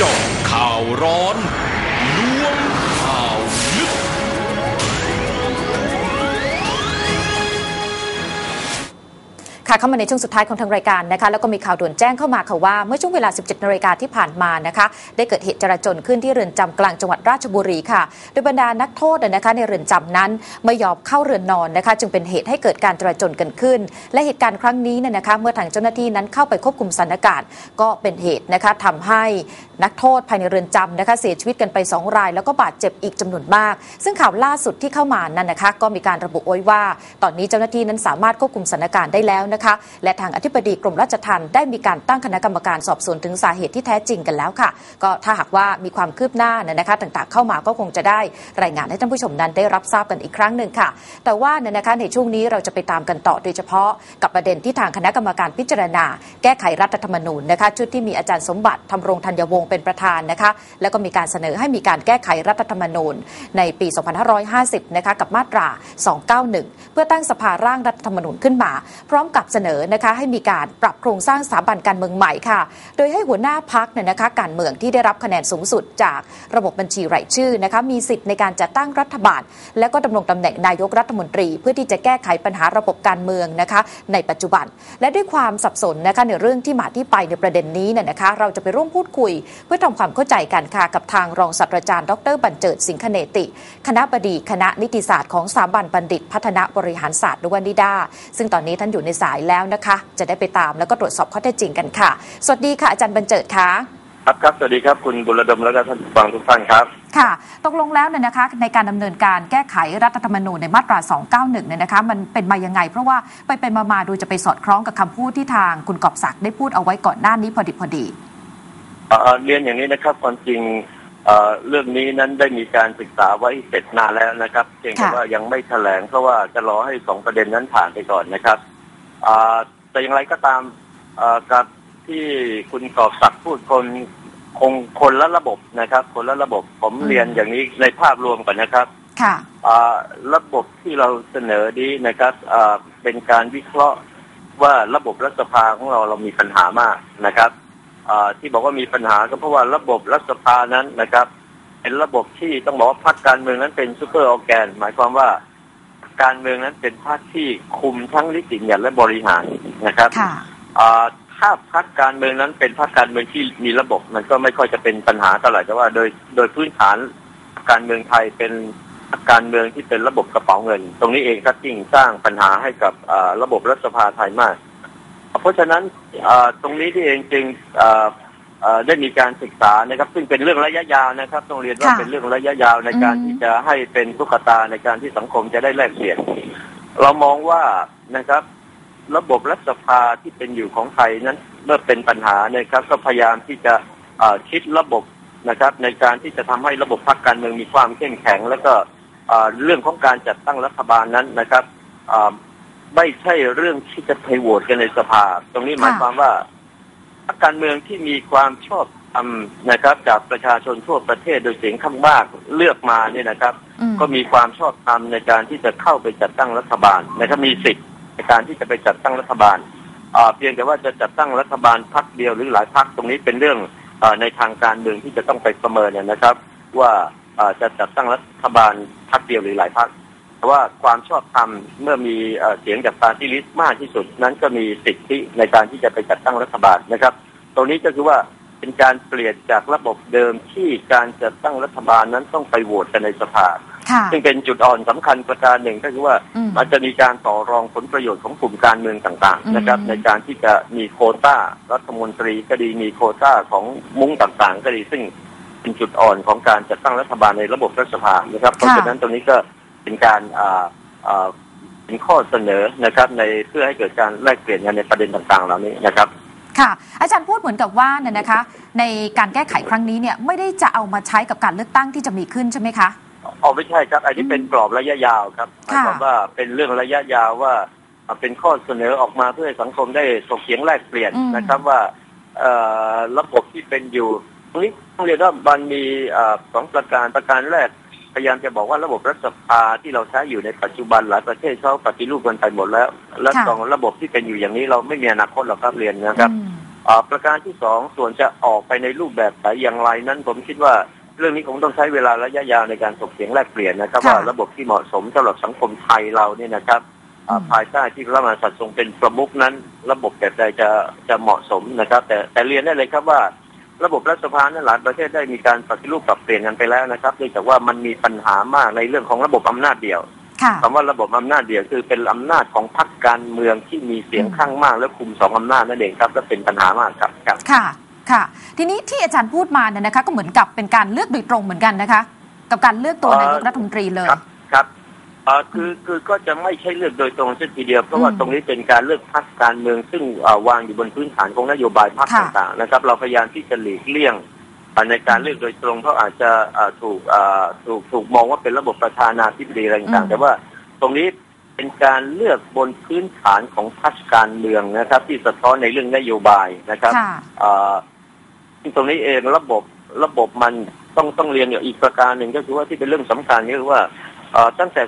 จาะข่าวร้อน ค่ะเข้ามาในช่วงสุดท้ายของทางรายการนะคะแล้วก็มีข่าวด่วนแจ้งเข้ามาค่ะว่าเมื่อช่วงเวลา 17นาฬิกาที่ผ่านมานะคะได้เกิดเหตุจราจนขึ้นที่เรือนจำกลางจังหวัดราชบุรีค่ะ โดยบรรดานักโทษนะคะในเรือนจำนั้นไม่ยอมเข้าเรือนนอนนะคะ จึงเป็นเหตุให้เกิดการจราจนกันขึ้น และเหตุการณ์ครั้งนี้เนี่ยนะคะเมื่อทางเจ้าหน้าที่นั้นเข้าไปควบคุมสถานการณ์ก็เป็นเหตุนะคะทำให้นักโทษภายในเรือนจำนะคะเสียชีวิตกันไป 2 ราย แล้วก็บาดเจ็บอีกจำนวนมาก ซึ่งข่าวล่าสุดที่เข้ามานั้นนะคะก็มีการระบุไว้ว่า ตอนนี้เจ้าหน้าที่นั้นสามารถควบคุมสถานการณ์ได้แล้วนะคะ และทางอธิบดีกรมราชทัณฑ์ได้มีการตั้งคณะกรรมการสอบสวนถึงสาเหตุที่แท้จริงกันแล้วค่ะ ก็ถ้าหากว่ามีความคืบหน้านะคะต่างๆ เข้ามาก็คงจะได้รายงานให้ท่านผู้ชมนั้นได้รับทราบกันอีกครั้งหนึ่งค่ะ แต่ว่าเนี่ยนะคะในช่วงนี้เราจะไปตามกันต่อโดยเฉพาะกับประเด็นที่ทางคณะกรรมการพิจารณา แก้ไขรัฐธรรมนูญนะคะชุดที่มีอาจารย์สมบัติทำรงธัญวงศ์เป็นประธานนะคะแล้วก็มีการเสนอให้มีการแก้ไขรัฐธรรมนูญ ในปี 2550 นะคะกับมาตรา 291 เพื่อตั้งสภาร่างรัฐธรรมนูญขึ้นมา พร้อมกับเสนอนะคะให้มีการปรับโครงสร้างสถาบันการเมืองใหม่ค่ะ โดยให้หัวหน้าพักเนี่ยนะคะการเมืองที่ได้รับคะแนนสูงสุดจากระบบบัญชีรายชื่อนะคะมีสิทธิ์ในการจัดตั้งรัฐบาล และก็ดำรงตำแหน่งนายกรัฐมนตรี เพื่อที่จะแก้ไขปัญหาระบบการเมืองนะคะในปัจจุบัน และด้วยความสับสนนะคะในเรื่องที่มาที่ไปในประเด็นนี้เนี่ยนะคะเราจะไปร่วมพูดคุย เพื่อทำความเข้าใจกันค่ะกับทางรองศาสตราจารย์ ดรบัญเจิดสิงคเนติ คณะบดีคณะนิติศาสตร์ของสถาบันบัณฑิต พัฒนาบริหารศาสตร์หรือว่านิดาซึ่งตอนนี้ท่านอยู่ในสายแล้วนะคะ จะได้ไปตามแล้วก็ตรวจสอบข้อเท็จจริงกันค่ะ สวัสดีค่ะอาจารย์บัญเจิดค่ะครับครับ สวัสดีครับ คุณบุรดมและก็ท่านผู้ฟังทุกท่านครับ ค่ะ ตกลงแล้วเนี่ยนะคะ ในการดำเนินการแก้ไขรัฐธรรมนูญในมาตรา 291 เนี่ยนะคะ มันเป็นมายังไง เพราะว่าไปเป็นมามาๆดูจะไปสอดคล้องกับคำพูดที่ทางคุณกอบศักดิ์ได้พูดเอาไว้ก่อนหน้านี้พอดีพอดีเอ่อเรียนอย่างนี้นะครับความจริงเอ่อเรื่องนี้นั้นได้มีการศึกษาไว้เสร็จนานแล้วนะครับเพียงแต่ค่ะว่ายังไม่แถลงเพราะว่าจะรอให้สองประเด็นนั้นผ่านไปก่อนนะครับเอ่อ แต่อย่างไรก็ตามเอ่อกับที่คุณกอบศักดิ์พูดคนคงคนละระบบนะครับ คนละระบบผมอืมเรียนอย่างนี้ในภาพรวมก่อนนะครับค่ะอ่าระบบที่เราเสนอนี้นะครับอ่าเป็นการวิเคราะห์ว่าระบบรัฐสภาของเราเรามีปัญหามากนะครับอ่าที่บอกว่ามีปัญหาก็เพราะว่าระบบรัฐสภานั้นนะครับ เป็นระบบที่ต้องบอกว่าพรรคการเมืองนั้นเป็นซูเปอร์ออร์แกน หมายความว่า การเมืองนั้นเป็นพรรคที่คุมทั้งนิติบัญญัติและบริหารนะครับค่ะอ่าถ้าพรรคการเมืองนั้นเป็นพรรคการเมืองที่มีระบบมันก็ไม่ค่อยจะเป็นปัญหาเท่าไหร่แต่ว่าโดยโดยพื้นฐานการเมืองไทยเป็นพรรคการเมืองที่เป็นระบบกระเป๋าเงิน ตรงนี้เองครับยิ่งสร้างปัญหาให้กับอ่าระบบรัฐสภาไทยมาก เพราะฉะนั้นอ่าตรงนี้ที่เองจึงอ่าอ่า ได้มีการศึกษานะครับ ซึ่งเป็นเรื่องระยะยาวนะครับต้องเรียนว่าค่ะ เป็นเรื่องระยะยาวในการอืมที่จะให้เป็นตุ๊กตาในการที่สังคมจะได้แลกเปลี่ยน เรามองว่านะครับ ระบบรัฐสภาที่เป็นอยู่ของไทยนั้นเมื่อเป็นปัญหาเนยครับ ก็พยายามที่จะเอ่อคิดระบบนะครับ ในการที่จะทำให้ระบบพรรคการเมืองมีความเข้มแข็ง แล้วก็เอ่อเรื่องของการจัดตั้งรัฐบาลนั้นนะครับเอ่อไม่ใช่เรื่องที่จะไปโหวตกันในสภา ตรงนี้หมายความว่าพรรค การเมืองที่มีความชอบธรรมนะครับ จากประชาชนทั่วประเทศโดยเสียงข้างมากเลือกมาเนี่ยนะครับอืมก็มีความชอบธรรมในการที่จะเข้าไปจัดตั้งรัฐบาลนะครับมีสิทธิ์ในการที่จะไปจัดตั้งรัฐบาลอ่าเพียงแต่ว่าจะจัดตั้งรัฐบาลพักเดียวหรือหลายพักตรงนี้เป็นเรื่องอาในทางการเมืองที่จะต้องไปประเมินเนี่ยนะครับว่าอ่าจะจัดตั้งรัฐบาลพักเดียวหรือหลายพัก แต่ว่าความชอบธรรมเมื่อมีเอ่อเสียงจากปาร์ตี้ลิสต์มากที่สุด นั้นก็มีสิทธิในการที่จะไปจัดตั้งรัฐบาลนะครับ ตรงนี้ก็คือว่าเป็นการเปลี่ยนจากระบบเดิมที่การจัดตั้งรัฐบาลนั้นต้องไปโหวตกันในสภาค่ะซึ่งเป็นจุดอ่อนสำคัญประการหนึ่งก็คือว่าอืมมันจะมีการต่อรองผลประโยชน์ของกลุ่มการเมืองต่างอืมๆนะครับ ในการที่จะมีโควต้ารัฐมนตรีก็ดีมีโควต้าของมุ้งต่างๆ ก็ดีซึ่งเป็นจุดอ่อนของการจัดตั้งรัฐบาลในระบบรัฐสภานะครับเพราะฉะนั้นตรงนี้ก็ เป็นการอ่าอ่าเป็นข้อเสนอนะครับ ในเพื่อให้เกิดการแลกเปลี่ยนกันในประเด็นต่างๆ เหล่านี้นะครับค่ะ อาจารย์พูดเหมือนกับว่าเนี่ยนะคะ ในการแก้ไขครั้งนี้เนี่ยไม่ได้จะเอามาใช้กับการเลือกตั้งที่จะมีขึ้นใช่ไหมคะอ๋อไม่ใช่ครับ อันนี้เป็นกรอบระยะยาวครับหมายค่ะความว่าเป็นเรื่องระยะยาวว่าอ่าเป็นข้อเสนอออกมาเพื่อให้สังคมได้ถกเถียงแลกเปลี่ยนอืมนะครับว่าเอ่อระบบที่เป็นอยู่ตรงนี้ต้องเรียนว่ามันมีอ่าสองประการประการแรก พยายามจะบอกว่าระบบรัฐสภาที่เราใช้อยู่ในปัจจุบันหลายประเทศเขาปฏิรูปกันไปหมดแล้ว และค่ะสองระบบที่เป็นอยู่อย่างนี้เราไม่มีอนาคตหรอกครับเรียนนะครับอืมอ่าประการที่สองส่วนจะออกไปในรูปแบบไหนอย่างไรนั้นผมคิดว่าเรื่องนี้คงต้องใช้เวลาระยะยาวในการถกเถียงแลกเปลี่ยนนะครับค่ะว่าระบบที่เหมาะสมสำหรับสังคมไทยเราเนี่ยนะครับอ่าอืมภายใต้ที่พระมหากษัตริย์ทรงเป็นประมุขนั้น ระบบแบบใดจะจะเหมาะสมนะครับ แต่แต่เรียนได้เลยครับว่า ระบบรัฐสภานั้นหลายประเทศได้มีการปฏิรูปปรับเปลี่ยนกันไปแล้วนะครับเนื่องจากว่ามันมีปัญหามากในเรื่องของระบบอำนาจเดียวค่ะคำว่าระบบอำนาจเดียวคือเป็นอำนาจของพรรคการเมืองที่มีเสียงอืมข้างมาก และคุมสองอำนาจนั่นเองครับ และเป็นปัญหามากครับครับค่ะ ค่ะ ทีนี้ที่อาจารย์พูดมาเนี่ยนะคะ ก็เหมือนกับเป็นการเลือกโดยตรงเหมือนกันนะคะ กับการเลือกตัวเอ่อนายกรัฐมนตรีเลยครับครับเอ่อคือคือก็จะไม่ใช่เลือกโดยตรงเช่นทีเดียวเพราะว่าอืมตรงนี้เป็นการเลือกพรรคการเมือง ซึ่งเอ่อวางอยู่บนพื้นฐานของนโยบายพรรคค่ะต่างๆนะครับ เราพยายามที่จะหลีกเลี่ยงเอ่อในการเลือกโดยตรงเพราะอาจจะเอ่อถูกเอ่อถูกถูกมองว่าเป็นระบบประธานาธิบดีอะไรต่างๆแต่ว่าตรงนี้เป็นการเลือกบนพื้นฐานของพรรคการเมืองนะครับ ที่สะท้อนในเรื่องนโยบายนะครับค่ะเอ่อซึ่งตรงนี้เองระบบระบบมันต้องต้องเรียนอย่างอีกประการหนึ่งก็คือว่าที่เป็นเรื่องสำคัญก็คือว่าเอ่อ ตั้งแต่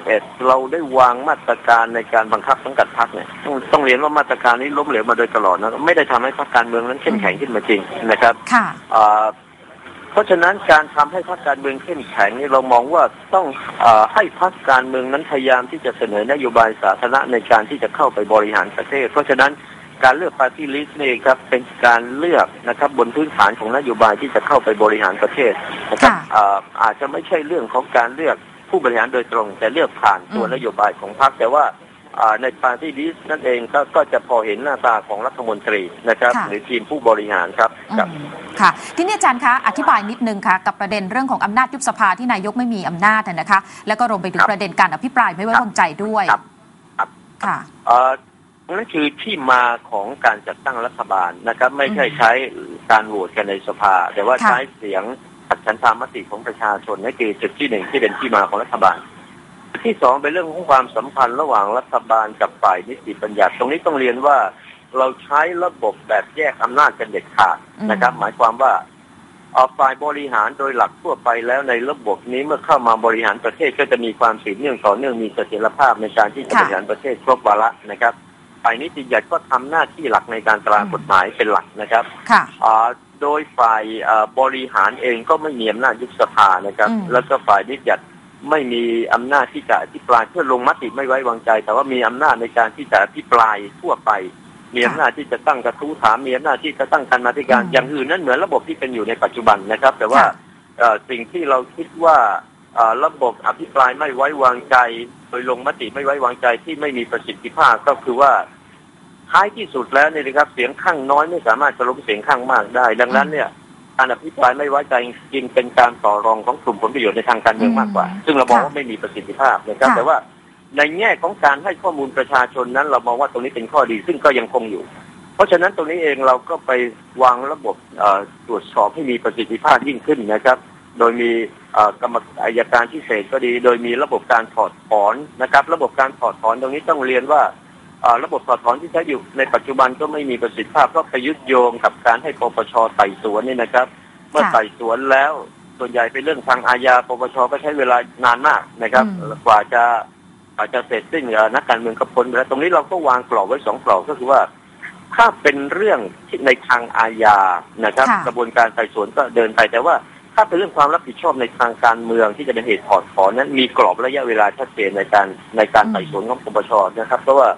2021 เราได้วางมาตรการในการบังคับสังกัดพรรคเนี่ยต้องต้องเรียนว่ามาตรการนี้ล้มเหลวมาโดยตลอดนะไม่ได้ทำให้พรรคการเมืองนั้นเข้มแข็งขึ้นมาจริงนะครับค่ะเอ่อเพราะฉะนั้นการทำให้พรรคการเมืองเข้มแข็งนี่เรามองว่าต้องเออให้พรรคการเมืองนั้นพยายามที่จะเสนอนโยบายสาธารณะในการที่จะเข้าไปบริหารประเทศ เพราะฉะนั้นการเลือกปาร์ตี้ลิสต์นี่ครับเป็นการเลือกนะครับบนพื้นฐานของนโยบายที่จะเข้าไปบริหารประเทศนะครับค่ะเอ่ออาจจะไม่ใช่เรื่องของการเลือก ผู้บริหารโดยตรง แต่เลือกผ่านตัวอืมนโยบายของพรรคแต่ว่าอ่าในปาร์ตี้ลิสต์นั่นเองก็ก็จะพอเห็นหน้าตาของรัฐมนตรีนะครับค่ะหรือทีมผู้บริหารครับครับอืมค่ะ ทีนี้อาจารย์คะอธิบายนิดนึงค่ะ กับประเด็นเรื่องของอำนาจยุบสภาที่นายกไม่มีอำนาจน่ะนะคะ แล้วก็รวมไปถึงครับประเด็นการอภิปรายไม่ไว้วางใจด้วยครับครับค่ะเอ่อนั่นคือที่มาของการจัดตั้งรัฐบาลนะครับ ไม่ใช่ใช้การโหวตกันในสภา แต่ว่าค่ะใช้เสียงอัด ฉันทามติของประชาชนนั่นคือจุดที่หนึ่งที่เป็นที่มาของรัฐบาลที่สองเป็นเรื่องของความสัมพันธ์ระหว่างรัฐบาลกับฝ่ายนิติบัญญัติ ตรงนี้ต้องเรียนว่าเราใช้ระบบแบบแยกอำนาจกันเด็ดขาดนะครับ หมายความว่าเอ่อฝ่ายบริหารโดยหลักทั่วไปแล้วในระบบนี้เมื่อเข้ามาบริหารประเทศก็จะมีความสืบเนื่องต่อเนื่องมีเสถียรภาพในการที่จะค่ะบริหารประเทศครบวาระนะครับฝ่ายนิติบัญญัติก็ทำหน้าที่หลักในการตรากฎหมายเป็นหลักนะครับค่ะอ่า โดยฝ่ายอ่าบริหารเองก็ไม่มีอำนาจยุบสภานะครับอืมแล้วก็ฝ่ายนิติบัญญัติไม่มีอำนาจที่จะอภิปรายเพื่อลงมติไม่ไว้วางใจ แต่ว่ามีอำนาจในการที่จะอภิปรายทั่วไป มีอำนาจที่จะตั้งกระทู้ถามมีอำนาจที่จะตั้งการมาธิการอืมอย่างอื่นนั่นเหมือนระบบที่เป็นอยู่ในปัจจุบันนะครับ แต่ว่าค่ะเอ่อสิ่งที่เราคิดว่าเอ่อระบบอภิปรายไม่ไว้วางใจ โดยลงมติไม่ไว้วางใจที่ไม่มีประสิทธิภาพก็คือว่า ท้ายที่สุดแล้วเนี่ยนะครับ เสียงข้างน้อยไม่สามารถจะล้มเสียงข้างมากได้ ดังนั้นเนี่ยการอภิปรายไม่ไว้ใจจริงเป็นการต่อรองของกลุ่มผลประโยชน์ในทางการเมืองมากกว่าอืมซึ่งเรามองค่ะว่าไม่มีประสิทธิภาพนะครับค่ะแต่ว่าในแง่ของการให้ข้อมูลประชาชนนั้น เรามองว่าตรงนี้เป็นข้อดีซึ่งก็ยังคงอยู่ เพราะฉะนั้นตรงนี้เองเราก็ไปวางระบบเอ่อตรวจสอบให้มีประสิทธิภาพยิ่งขึ้นนะครับ โดยมีเอ่อกรรมอายการพิเศษก็ดี โดยมีระบบการถอดถอนนะครับ ระบบการถอดถอนตรงนี้ต้องเรียนว่าเอ่อ ระบบถอดถอนที่ใช้อยู่ในปัจจุบันก็ไม่มีประสิทธิภาพเพราะไปยึดโยงกับการให้ปปชไต่สวนนี่นะครับ เมื่อค่ะไต่สวนแล้วส่วนใหญ่เป็นเรื่องทางอาญาปปชก็ใช้เวลานานมากนะครับอืมกว่าจะกว่าจะเสร็จสิ้นเอ่อนักการเมืองก็พ้นไปแล้วตรงนี้เราก็วางกรอบไว้สองกรอบก็คือว่า ถ้าเป็นเรื่องที่ในทางอาญานะครับค่ะกระบวนการไต่สวนก็เดินไปแต่ว่าถ้าเป็นเรื่องความรับผิดชอบในทางการเมืองที่จะเป็นเหตุถอดถอนนั้นมีกรอบระยะเวลาชัดเจนในการในการไต่สวนของปปชนะครับ เพราะว่า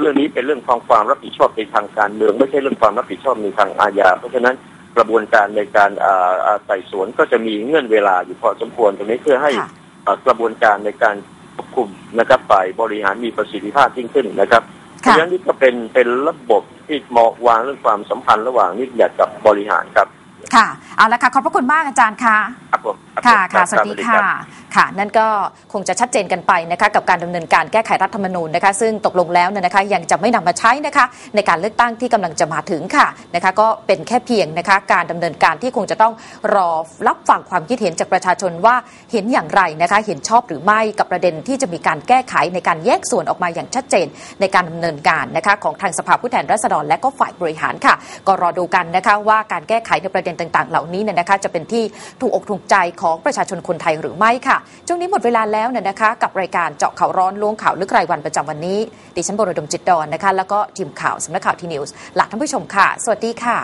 เรื่องนี้เป็นเรื่องของความรับผิดชอบในทางการเมืองไม่ใช่เรื่องความรับผิดชอบในทางอาญา เพราะฉะนั้นกระบวนการในการอ่าอ่าไต่สวนก็จะมีเงื่อนเวลาอยู่พอสมควรตรงนี้เพื่อให้ค่ะอ่ากระบวนการในการควบคุมนะครับฝ่ายบริหารมีประสิทธิภาพยิ่งขึ้นนะครับเพราะค่ะฉะนั้นนี่ก็เป็นเป็นระบบที่มองวางเรื่องความสัมพันธ์ระหว่างนิติบัญญัติกับบริหารครับ ค่ะเอาละค่ะขอบพระคุณมากอาจารย์ค่ะครับผมรับค่ะผมค่ะรับสวัสดีรับค่ะค่ะ นั่นก็คงจะชัดเจนกันไปนะคะกับการดำเนินการแก้ไขรัฐธรรมนูญนะคะ ซึ่งตกลงแล้วเนี่ยนะคะยังจะไม่นำมาใช้นะคะ ในการเลือกตั้งที่กำลังจะมาถึงค่ะนะคะ ก็เป็นแค่เพียงนะคะ การดำเนินการที่คงจะต้องรอรับฟังความคิดเห็นจากประชาชนว่าเห็นอย่างไรนะคะ เห็นชอบหรือไม่กับประเด็นที่จะมีการแก้ไขในการแยกส่วนออกมาอย่างชัดเจน ในการดำเนินการนะคะ ของทางสภาผู้แทนราษฎรและก็ฝ่ายบริหารค่ะ ก็รอดูกันนะคะว่าการแก้ไขในประเด็นต่างๆ เหล่านี้เนี่ยนะคะจะเป็นที่ถูกอกถูกใจของประชาชนคนไทยหรือไม่ค่ะช่วงนี้หมดเวลาแล้วเนี่ยนะคะ กับรายการเจาะข่าวร้อนล้วงข่าวลึกรายวันประจำวันนี้ ดิฉันบรดมจิตดอนนะคะ แล้วก็ทีมข่าวสำนักข่าวทีนิวส์ลาท่านผู้ชมค่ะ สวัสดีค่ะ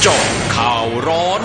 เจาะข่าวร้อน